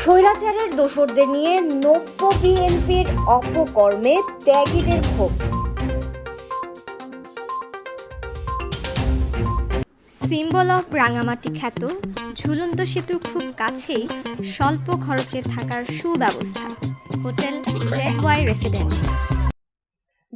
স্বৈরাচারের দোসরদের নিয়ে নব্য বিএনপির অপকর্মে ত্যাগীদের ক্ষোভ। সিম্বল অফ রাঙামাটি খ্যাত ঝুলন্ত সেতুর খুব কাছেই স্বল্প খরচে থাকার সুব্যবস্থা, hotel Z Y residential.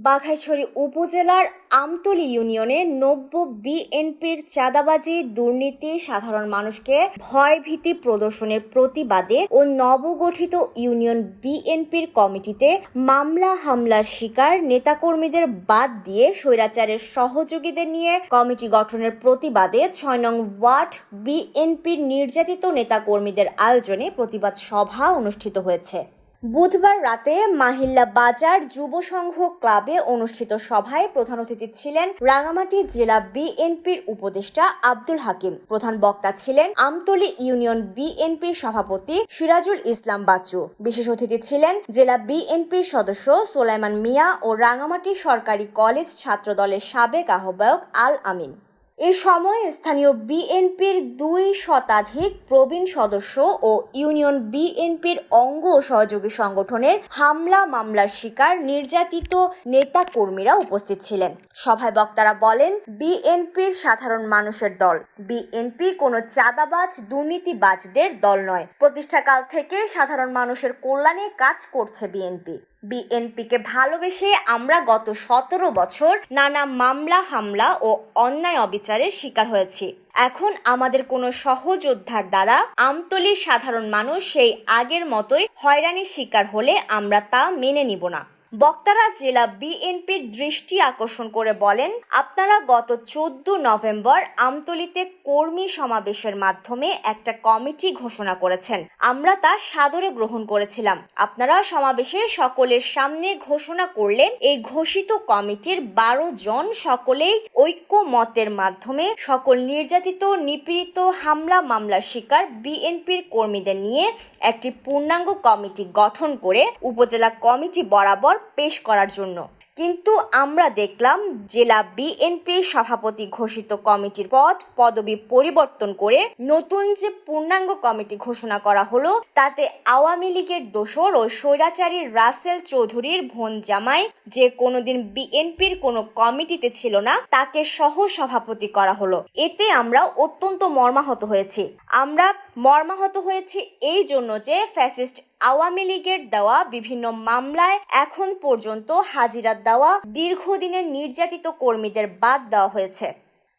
Baghaichhari উপজেলার আমতলী ইউনিয়নে নব্য বিএনপির চাঁদাবাজি, দুর্নীতি, সাধারণ মানুষকে ভয়ভীতি প্রদর্শনের প্রতিবাদে ও নবগঠিত ইউনিয়ন বিএনপির কমিটিতে মামলা, হামলার শিকার নেতাকর্মীদের বাদ দিয়ে স্বৈরাচারের সহযোগীদের নিয়ে কমিটি গঠনের প্রতিবাদে ছয় নং ওয়ার্ড বিএনপির নির্যাতিত নেতাকর্মীদের আয়োজনে প্রতিবাদ সভা অনুষ্ঠিত হয়েছে। বুধবার রাতে মাহিল্লা বাজার যুব সংঘ ক্লাবে অনুষ্ঠিত সভায় প্রধান অতিথি ছিলেন রাঙামাটি জেলা বিএনপির উপদেষ্টা আব্দুল হাকিম। প্রধান বক্তা ছিলেন আমতলী ইউনিয়ন বিএনপির সভাপতি সিরাজুল ইসলাম বাচ্চু। বিশেষ অতিথি ছিলেন জেলা বিএনপির সদস্য সোলাইমান মিয়া ও রাঙামাটি সরকারি কলেজ ছাত্রদলের সাবেক আহ্বায়ক আল আমিন। এ সময় স্থানীয় বিএনপির দুই শতাধিক প্রবীণ সদস্য ও ইউনিয়ন বিএনপির অঙ্গ সহযোগী সংগঠনের হামলা মামলার শিকার নির্যাতিত নেতা কর্মীরা উপস্থিত ছিলেন। সভায় বক্তারা বলেন, বিএনপির সাধারণ মানুষের দল। বিএনপি কোনো চাঁদাবাজ, দুর্নীতিবাজদের দল নয়। প্রতিষ্ঠাকাল থেকে সাধারণ মানুষের কল্যাণে কাজ করছে বিএনপি। বিএনপিকে ভালোবেসে আমরা গত সতেরো বছর নানা মামলা, হামলা ও অন্যায় অবিচারের শিকার হয়েছি। এখন আমাদের কোনো সহযোদ্ধার দ্বারা আমতলির সাধারণ মানুষ সেই আগের মতোই হয়রানির শিকার হলে আমরা তা মেনে নিব না। বক্তারা জেলা বিএনপির দৃষ্টি আকর্ষণ করে বলেন, আপনারা গত চোদ্দ নভেম্বর আমতলিতে কর্মী সমাবেশের মাধ্যমে একটা কমিটি ঘোষণা করেছেন। আমরা তা সাদরে গ্রহণ করেছিলাম। আপনারা সমাবেশে সকলের সামনে ঘোষণা করলেন, এই ঘোষিত কমিটির বারো জন সকলেই ঐক্য মতের মাধ্যমে সকল নির্যাতিত, নিপীড়িত, হামলা, মামলার শিকার বিএনপির কর্মীদের নিয়ে একটি পূর্ণাঙ্গ কমিটি গঠন করে উপজেলা কমিটি বরাবর পেশ করার জন্য। কিন্তু আমরা দেখলাম জেলা বিএনপি সভাপতি ঘোষিত কমিটির পদ পদবি পরিবর্তন করে নতুন যে পূর্ণাঙ্গ কমিটি ঘোষণা করা হলো, তাতে আওয়ামী লীগের দোসর ও স্বৈরাচারী রাসেল চৌধুরীর ভোন জামাই, যে কোনোদিন বিএনপির কোনো কমিটিতে ছিল না, তাকে সহ সভাপতি করা হলো। এতে আমরা অত্যন্ত মর্মাহত হয়েছি। আমরা মর্মাহত হয়েছি এই জন্য যে ফ্যাসিস্ট আওয়ামী লীগের দেওয়া বিভিন্ন মামলায় এখন পর্যন্ত হাজিরা দেওয়া দীর্ঘদিনের নির্যাতিত কর্মীদের বাদ দেওয়া হয়েছে।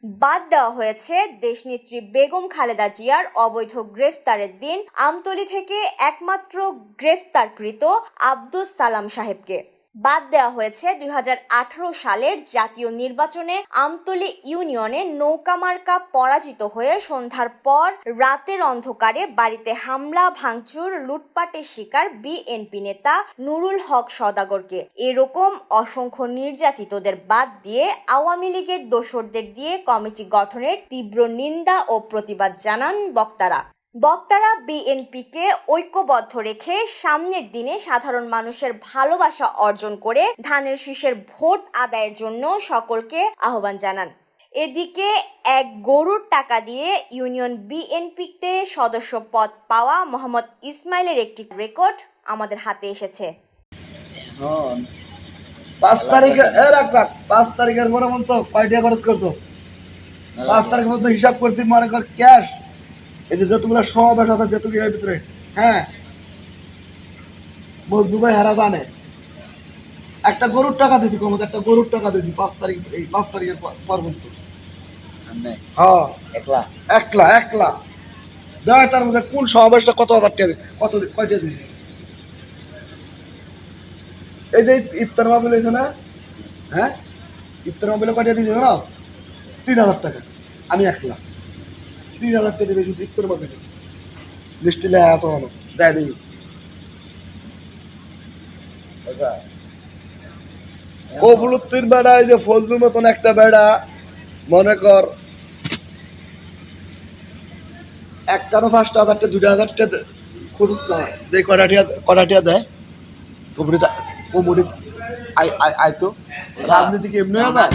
বাদ দেওয়া হয়েছে দেশনেত্রী বেগম খালেদা জিয়ার অবৈধ গ্রেফতারের দিন। আমতলি থেকে একমাত্র গ্রেফতারকৃত আব্দুস সালাম সাহেবকে। বাদ দেওয়া হয়েছে দুই হাজার আঠারো সালের জাতীয় নির্বাচনে আমতলী ইউনিয়নে নৌকামার্কা পরাজিত হয়ে সন্ধ্যার পর রাতের অন্ধকারে বাড়িতে হামলা, ভাঙচুর, লুটপাটের শিকার বিএনপি নেতা নুরুল হক সদাগরকে। এরকম অসংখ্য নির্যাতিতদের বাদ দিয়ে আওয়ামী লীগের দোসরদের দিয়ে কমিটি গঠনের তীব্র নিন্দা ও প্রতিবাদ জানান বক্তারা। বক্তারা বিএনপিকে ঐক্যবদ্ধ রেখে সামনের দিনে সাধারণ মানুষের ভালোবাসা অর্জন করে ধানের শীষের ভোট আদায়ের জন্য সকলকে আহ্বান জানান এদিকে এক গরুর টাকা দিয়ে ইউনিয়ন বিএনপিতে সদস্য পদ পাওয়া মোহাম্মদ ইসমাইলের একটি রেকর্ড আমাদের হাতে এসেছে। পাঁচ তারিখে রাখ রাখ, পাঁচ তারিখের পরে খরচ করছ পাঁচ তারিখ মতো হিসাব করছি, মনে কর, ক্যাশ এই যে যতগুলো সমাবেশ আছে যত এর ভিতরে হ্যাঁ? বন্ধু ভাই হারা জানে। একটা গরুর টাকা দিছি কমত একটা গরুর টাকা দিছি পাঁচ তারিখ এই পাঁচ তারিখের পর- হ্যাঁ। একলা? একলা একলা। দেখ তার মধ্যে কোন সমাবেশটা কত হাজার টাকা কত কয়টা দিছি এই যে ইফতার মাহফিল হয়েছে না? হ্যাঁ? ইফতার মাহফিলে কয়টা দিয়েছে জানো তিন হাজার টাকা। আমি একলা। তিন হাজার টাকা লেখা আছে ভালো দিই কবুলুত্তির বেড়া এই যে ফজলুর মতন একটা বেড়া মনে কর। একটানো পাঁচটা হাজারটা দুটা হাজারটা খুঁজুস না। যে কটাটিয়া কটাটিয়া দেয় আই তো। রাজনীতি কি এমনি হয়ে যায়